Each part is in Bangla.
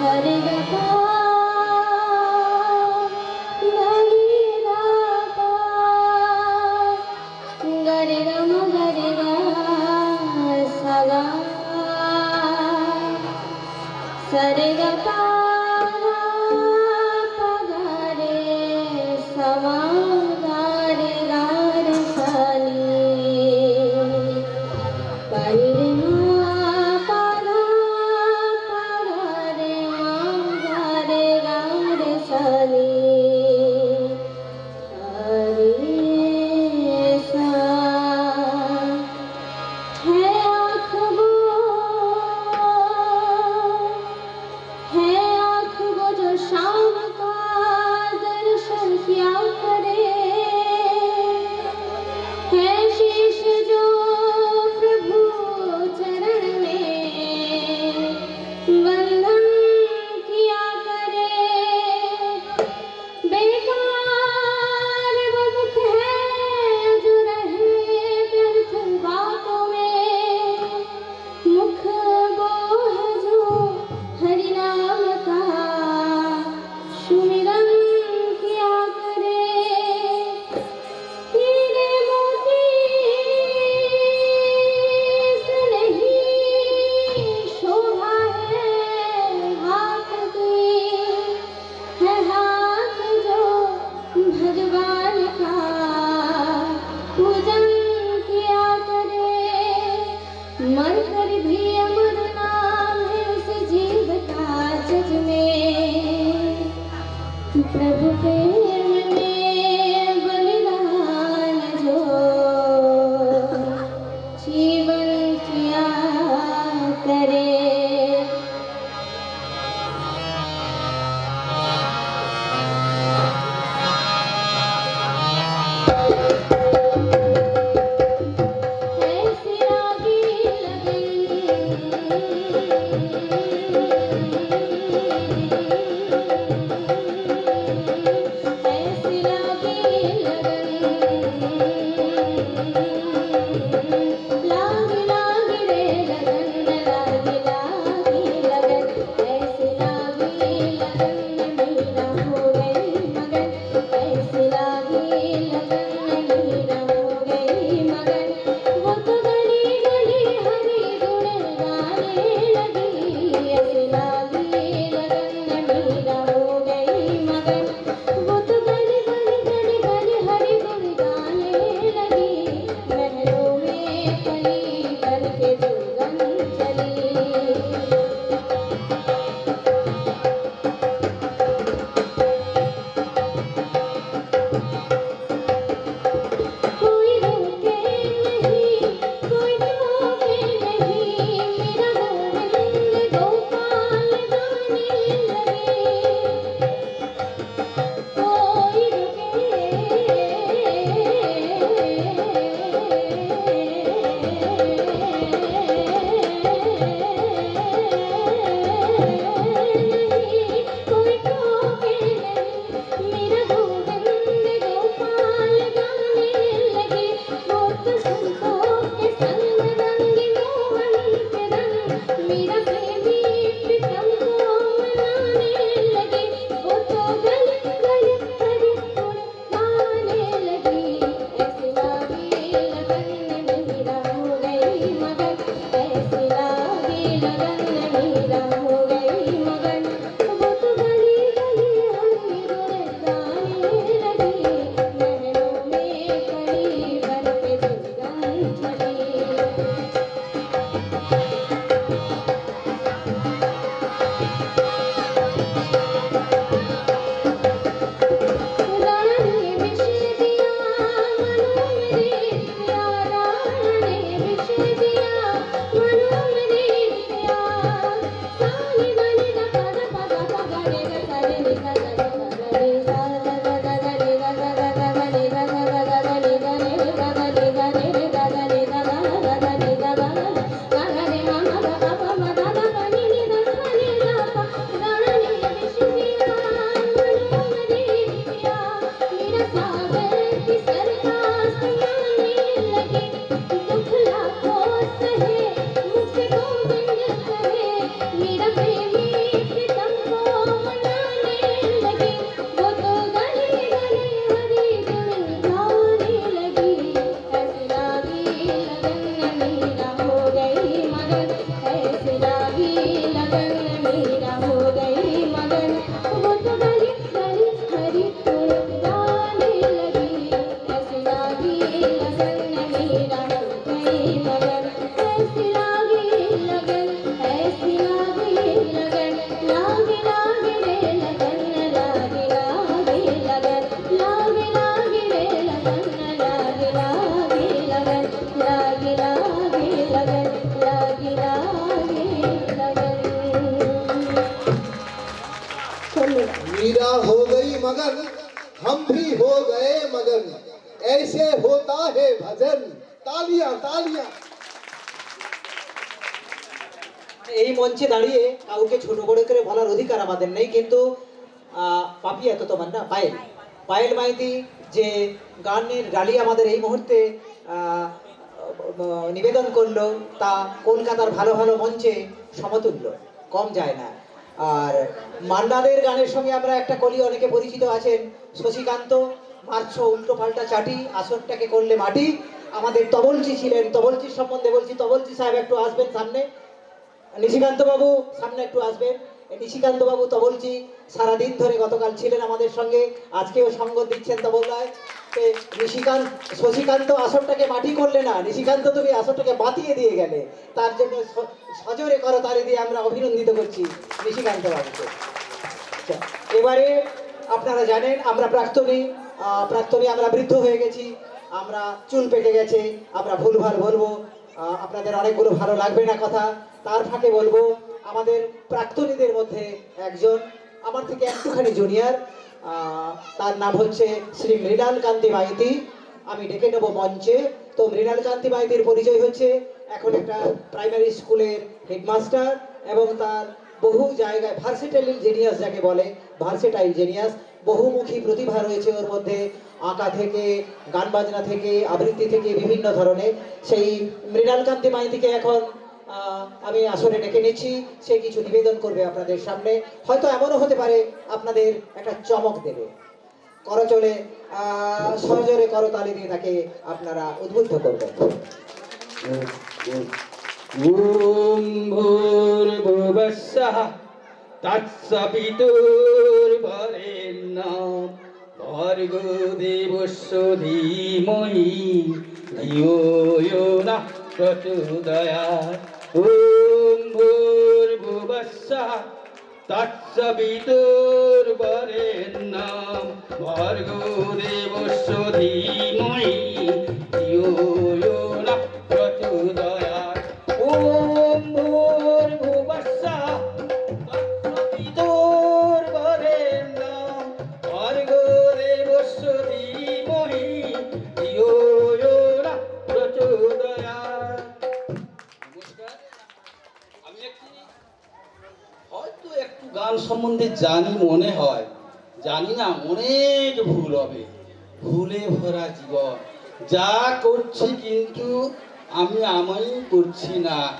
हरि हम भी हो गए मगन ऐसे होता है भजन तालियां तालियां এই মঞ্চে দাঁড়িয়ে কাউকে ছোট বড় করে বলার অধিকার আমাদের নেই কিন্তু আহ, পাপি এত তোমার না পায়েল পায়েল মাইতি যে গানের ডালি আমাদের এই মুহূর্তে আহ, আহ, নিবেদন করলো তা কলকাতার ভালো ভালো মঞ্চে সমতুল্য কম যায় না আর মান্নাদের গানের সঙ্গে আমরা একটা কলি, অনেকে পরিচিত আছেন, শশীকান্ত। মারছ উল্টো পাল্টা চাটি আসনটাকে করলে মাটি। আমাদের তবলচি ছিলেন, তবলচির সম্বন্ধে বলছি, তবলচি সাহেব একটু আসবেন সামনে। নিশিকান্ত বাবু সামনে একটু আসবেন। নিশিকান্ত বাবু তবলচি সারাদিন ধরে গতকাল ছিলেন আমাদের সঙ্গে আজকেও সঙ্গ দিচ্ছেন তবলদায় তে নিশিকান্ত শশীকান্ত আসরটাকে মাটি করলে না নিশিকান্ত তুমি আসরটাকে বাতিয়ে দিয়ে গেলে। তার জন্য সজোরে করতালি দিয়ে আমরা অভিনন্দিত করছি নিশিকান্ত বাবুকে আচ্ছা, এবারে আপনারা জানেন আমরা প্রাক্তনী প্রাক্তনী আমরা বৃদ্ধ হয়ে গেছি আমরা চুল পেকে গেছে আমরা ভুলভাল বলব আপনাদের অনেকগুলো ভালো লাগবে না কথা তার ফাঁকে বলব আমাদের প্রাক্তনীদের মধ্যে একজন, আমার থেকে একটুখানি জুনিয়র তার নাম হচ্ছে শ্রী মৃণাল কান্তি মাইতি। আমি ডেকে নেব মঞ্চে। তো মৃণাল কান্তি মাইতির পরিচয় হচ্ছে এখন একটা প্রাইমারি স্কুলের হেডমাস্টার এবং তার বহু জায়গায় ভার্সেটাইল জেনিয়াস যাকে বলে ভার্সেটাইল জেনিয়াস বহুমুখী প্রতিভা রয়েছে ওর মধ্যে। আঁকা থেকে, গান বাজনা থেকে, আবৃত্তি থেকে বিভিন্ন ধরনের। সেই মৃণাল কান্তি মাইতিকে এখন আমি আসলে ডেকে নিচ্ছি সে কিছু নিবেদন করবে আপনাদের সামনে হয়তো এমনও হতে পারে আপনাদের একটা চমক দেবে করচলে আহ, সজোরে করতালি দিয়ে তাকে আপনারা উদ্বুদ্ধ করবেন ॐ भूर्भुवस्सः तत्सवितुर्वरेण्यं भर्गो देवस्य धीमहि धियो यो नः চতুদয়া ওম ভূর্ভুবস্যা তৎসবিতুর্বরেণ্যম ভর্গো দেবস্য ধীমহি ধিয়ো গান জানি মনে হয়, জানি না, অনেক ভুল হবে। ভুলে ভরা জীবন। যা করছি কিন্তু আমি আমাই করছি না।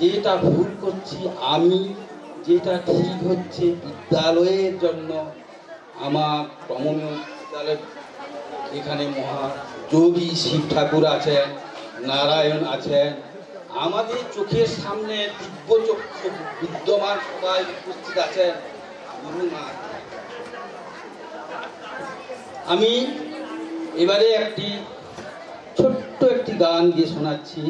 যেটা ভুল করছি আমি, যেটা ঠিক হচ্ছে বিদ্যালয়ের জন্য। আমার রমণীয় বিদ্যালয় এখানে মহা যোগী শিব ঠাকুর আছেন, নারায়ণ আছেন আমাদের চোখের সামনে দিব্য চক্ষু বিদ্যমান সবাই উপস্থিত আছেন। গুরুমা আমি এবারে একটি ছোট্ট একটি গান গিয়ে শোনাচ্ছি।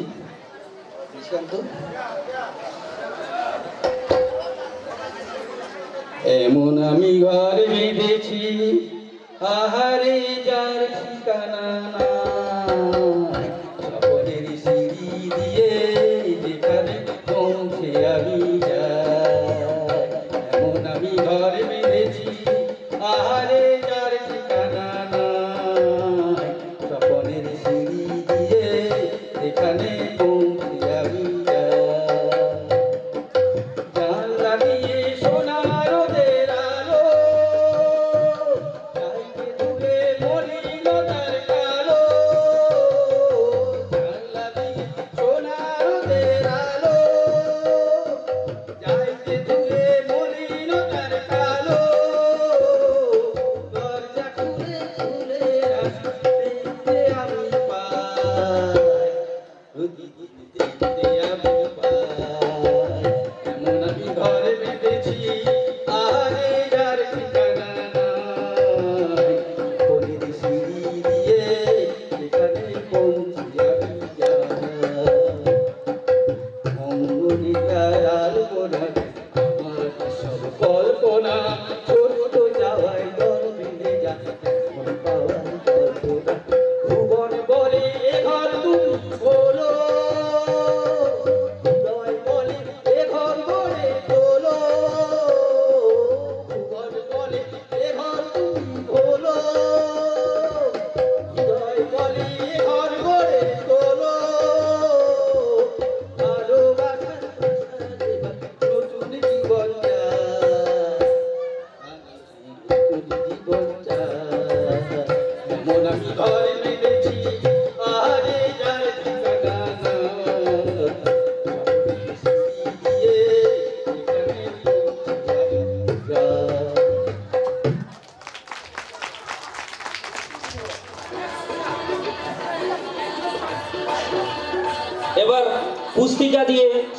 এমন আমি ঘর বেঁধেছি, আহারে যার ঠিকানা নাই।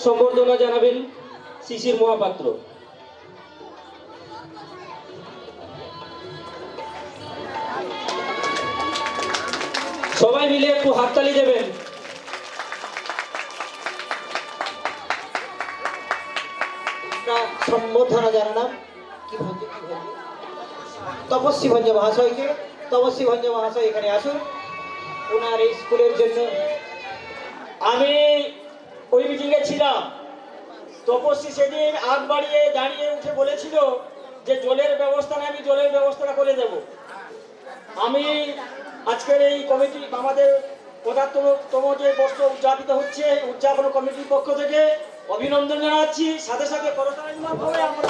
সম্বর্ধনা জানাবেন শিশির মহাপাত্র। সবাই মিলে একটু হাততালি দেবেন। আমরা সম্বোধনা জানালাম। কি ভঞ্জ কি ভঞ্জ তপস্বী ভঞ্জ মহাশয়কে, তপস্বী ভঞ্জ মহাশয় এখানে আসুন। ওনার এই স্কুলের জন্য আমি ওই মিটিংয়ে ছিলাম। তপস্বী সেদিন আগ বাড়িয়ে দাঁড়িয়ে উঠে বলেছিল যে জলের ব্যবস্থা আমি জলের ব্যবস্থাটা করে দেব। আমি আজকের এই কমিটি আমাদের পঁচাত্তরতম যে বর্ষ উদযাপিত হচ্ছে উদযাপন কমিটির পক্ষ থেকে অভিনন্দন জানাচ্ছি। সাথে সাথে করতালিভাবে আমরা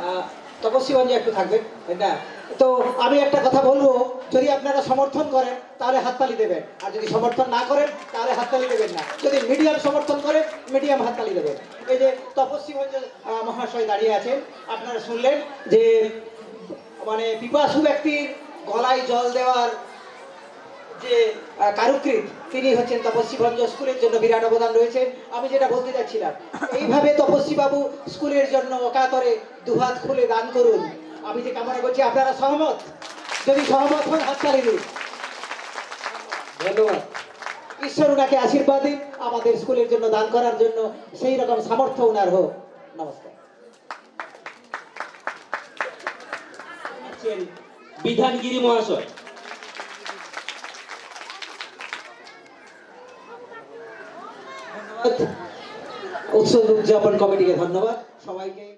আহ, তপস্বী ভঞ্জ একটু থাকবেন না? তো আমি একটা কথা বলব, যদি আপনারা সমর্থন করেন, তাহলে হাততালি দেবেন। আর যদি সমর্থন না করেন, তাহলে হাততালি দেবেন না। যদি মিডিয়াম সমর্থন করেন, মিডিয়াম হাততালি দেবেন। এই যে তপস্বী ভঞ্জ মহাশয় দাঁড়িয়ে আছেন, আপনারা শুনলেন যে মানে পিপাসু ব্যক্তির গলায় জল দেওয়ার যে কারুকৃত তিনি হচ্ছেন তপস্বী ভঞ্জ স্কুলের জন্য বিরাট অবদান রয়েছে। আমি যেটা বলতে যাচ্ছিলাম এইভাবে তপস্বী বাবু স্কুলের জন্য অকাতরে দুহাত খুলে দান করুন। আমি যে কামনা করছি আপনারা সহমত? যদি সহমত হন হাততালি দিন। ধন্যবাদ। ঈশ্বর ওনাকে আশীর্বাদ দিন আমাদের স্কুলের জন্য দান করার জন্য সেই রকম সামর্থ্য ওনার হোক। নমস্কার। বিধানগিরি মহাশয়। উৎসব উদযাপন কমিটিকে ধন্যবাদ। সবাইকে